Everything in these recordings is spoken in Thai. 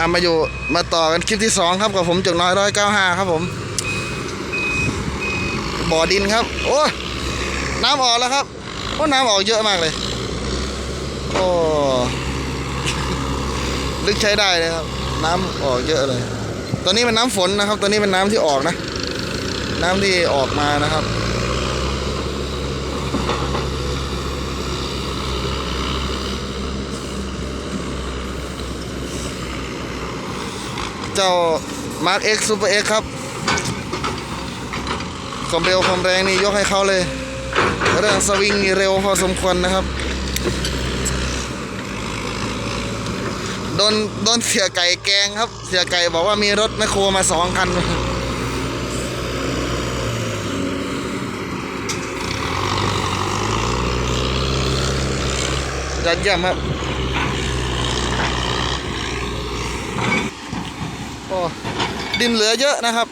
อ่ามาอยู่มาต่อกันคลิปที่สองครับกับผมจุกน้อยร้อยเก้าห้าครับผม บ่อดินครับ โอ้น้ำออกแล้วครับโอ้น้ำออกเยอะมากเลย โอ้ลึกใช้ได้เลยครับ น้ำออกเยอะเลย ตอนนี้เป็นน้ำฝนนะครับ ตอนนี้เป็นน้ำที่ออกนะ น้ำที่ออกมานะครับ จ้า Mark X Super X ครับความเร็วความแรงนี่ยกให้เขาเลย เรื่องสวิงนี่เร็วพอสมควรนะครับ โดนโดนเสียไก่แกงครับ เสียไก่บอกว่ามีรถแมคโครมาสองคันยอดเยี่ยมครับ โอ้ดินเหลือเยอะนะครับ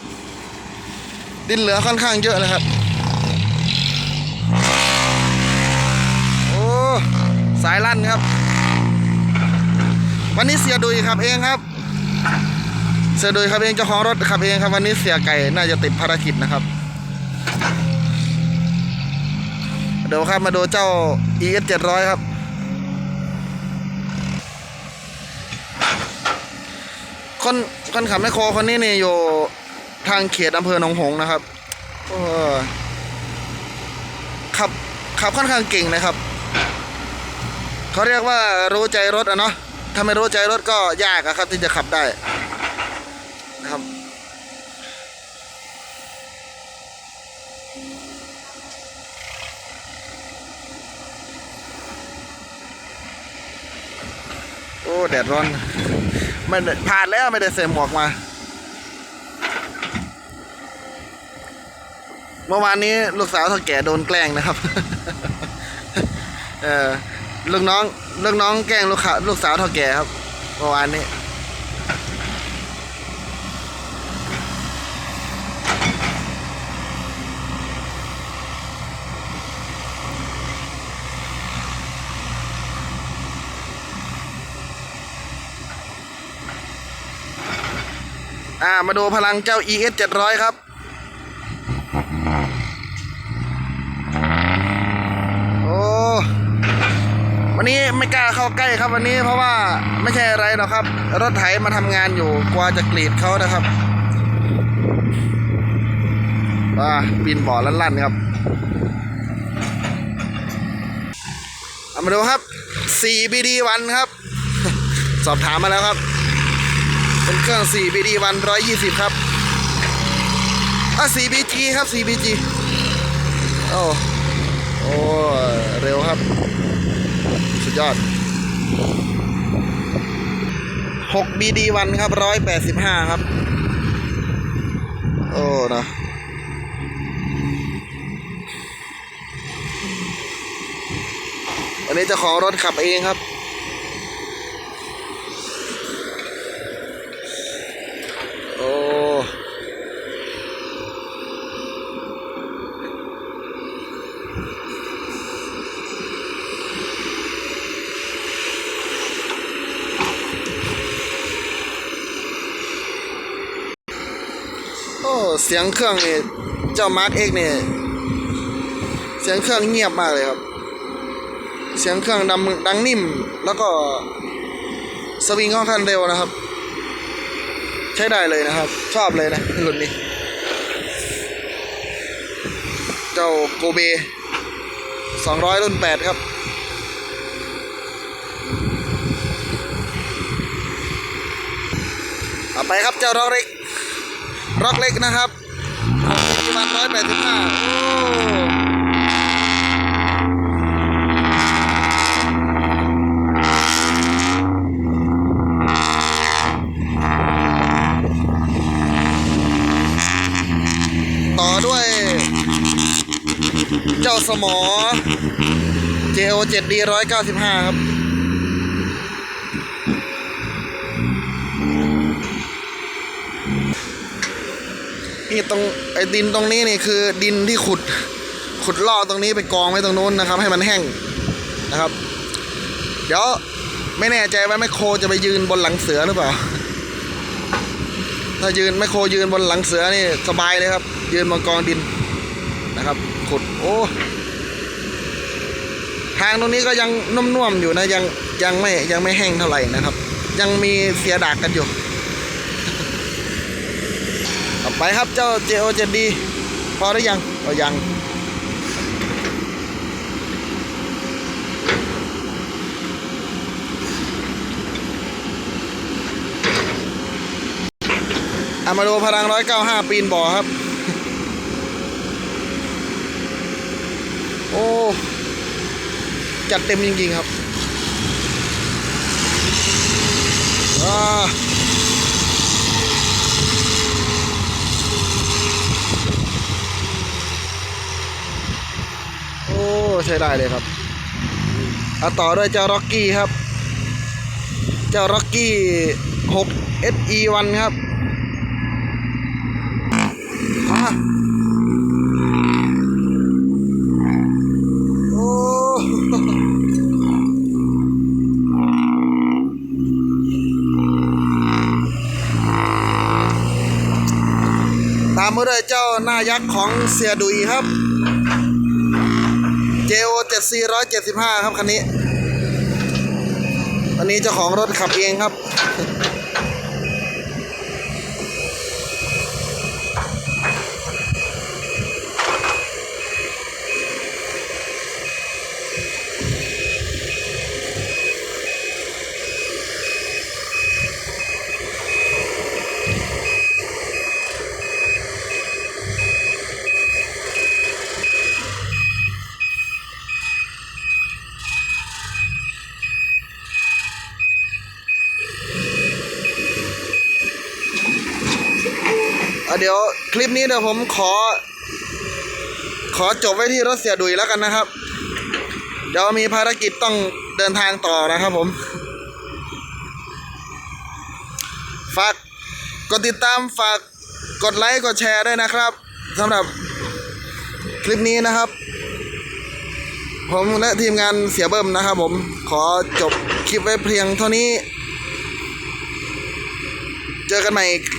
ดินเหลือค่อนข้างเยอะเลยครับ โอ้สายลั่นครับ วันนี้เสียดุยขับเองครับ เสียดุยขับเองเจ้าของรถขับเองครับ วันนี้เสียไก่น่าจะติดภารกิจนะครับ เดี๋ยวครับมาดูเจ้า ES 700ครับ คนคนขับแมคโครคนนี้เนี่ยอยู่ทางเขตอำเภอหนองหงนะครับเออขับขับค่อนข้างเก่งนะครับ เขาเรียกว่ารู้ใจรถอะเนาะถ้าไม่รู้ใจรถก็ยากอะครับ ที่จะขับได้นะครับโอ้แดดร้อน ไม่ผ่านแล้วไม่ได้ใส่หมวกมา เมื่อวานนี้ลูกสาวเท่าแก่โดนแกล้งนะครับ เออลูกน้องลูกน้องแกล้งลูกขาลูกสาวเท่าแก่ครับ เมื่อวานนี้ มาดูพลังเจ้า ES 700 ครับ โอ้ วันนี้ไม่กล้าเข้าใกล้ครับวันนี้เพราะว่าไม่ใช่อะไรหรอกครับ รถไถมาทำงานอยู่กลัวจะกรีดเขานะครับว่าปีนบ่อลั่นๆครับเอามาดูครับ 4BD1 ครับ สอบถามมาแล้วครับ เป็นเครื่อง 4BD วัน120 ครับอะ 4BG ครับ 4BG โอ้โอ้เร็วครับ สุดยอด 6BD วันครับ 185 ครับ โอ้นะวันนี้จะขอรถขับเองครับ อ้เสียงเครื่องนี่เจ้ามาร์กเอ็กนี่เสียงเครื่องเงียบมากเลยครับ เสียงเครื่องดังดังนิ่ม แล้วก็สวิงค่อนข้างเร็วนะครับ ใช้ได้เลยนะครับ ชอบเลยนะรุ่นนี้ เจ้าโกเบ200 รุ่น 8 ครับเอาไปครับเจ้าร็อกเล็ก ร็อกเล็กนะครับประมาร้อยแปดสิบห้าต่อด้วย เจ้าสมอ JO 7D 195 ครับ นี่ตรงไอ้ดินตรงนี้นี่คือดินที่ขุดขุดล่อตรงนี้ไปกองไว้ตรงนู้นนะครับ ให้มันแห้งนะครับ เดี๋ยวไม่แน่ใจว่าแมคโครจะไปยืนบนหลังเสือหรือเปล่า ถ้ายืนแมคโครยืนบนหลังเสือนี่สบายเลยครับ ยืนบนกองดินนะครับ ขุดโอ้ทางตรงนี้ก็ยังนุ่มๆอยู่นะยังยังไม่ยังไม่แห้งเท่าไหร่นะครับ ยังมีเสียดากกันอยู่ ไปครับเจ้า JO 7 d พอหรือยังก็ยังอามาดูพลัง195ปีนบ่อครับ โอ้ จัดเต็มจริงๆครับว้าโอ้ ใช้ได้เลยครับเอาต่อด้วยเจ้าร็อกกี้ครับ เจ้าร็อกกี้6 SE1 ครับอะโอ้ตามมาด้วยเจ้าหน้ายักษ์ของเสียดุยครับ เจโอเจ็ดสี่ร้อยเจ็ดสิบห้าครับคันนี้อันนี้เจ้าของรถขับเองครับ เดี๋ยวคลิปนี้เดี๋ยวผมขอ ขอจบไว้ที่รถเสียดุยแล้วกันนะครับ เดี๋ยวมีภารกิจต้องเดินทางต่อนะครับผม ฝากกดติดตามฝากกดไลค์กดแชร์ด้วยนะครับสำหรับคลิปนี้นะครับ ผมและทีมงานเสียเบิ้มนะครับผมขอจบคลิปไว้เพียงเท่านี้ เจอกันใหม่